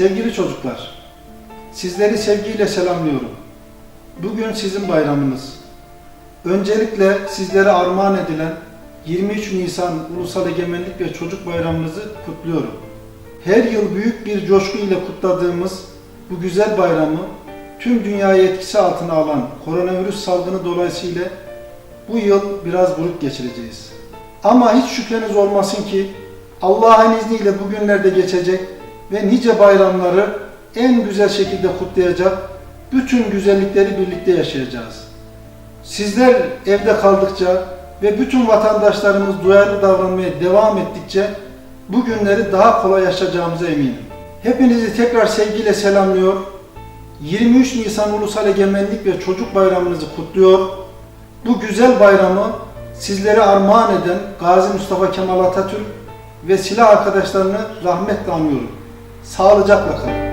Sevgili çocuklar, sizleri sevgiyle selamlıyorum. Bugün sizin bayramınız. Öncelikle sizlere armağan edilen 23 Nisan Ulusal Egemenlik ve Çocuk Bayramınızı kutluyorum. Her yıl büyük bir coşku ile kutladığımız bu güzel bayramı tüm dünyayı etkisi altına alan koronavirüs salgını dolayısıyla bu yıl biraz buruk geçireceğiz. Ama hiç şüpheniz olmasın ki Allah'ın izniyle bugünlerde geçecek ve nice bayramları en güzel şekilde kutlayacak, bütün güzellikleri birlikte yaşayacağız. Sizler evde kaldıkça ve bütün vatandaşlarımız duyarlı davranmaya devam ettikçe bu günleri daha kolay yaşayacağımıza eminim. Hepinizi tekrar sevgiyle selamlıyor. 23 Nisan Ulusal Egemenlik ve Çocuk Bayramınızı kutluyor. Bu güzel bayramı sizlere armağan eden Gazi Mustafa Kemal Atatürk ve silah arkadaşlarını rahmetle anıyorum. Sağlıcakla kalın.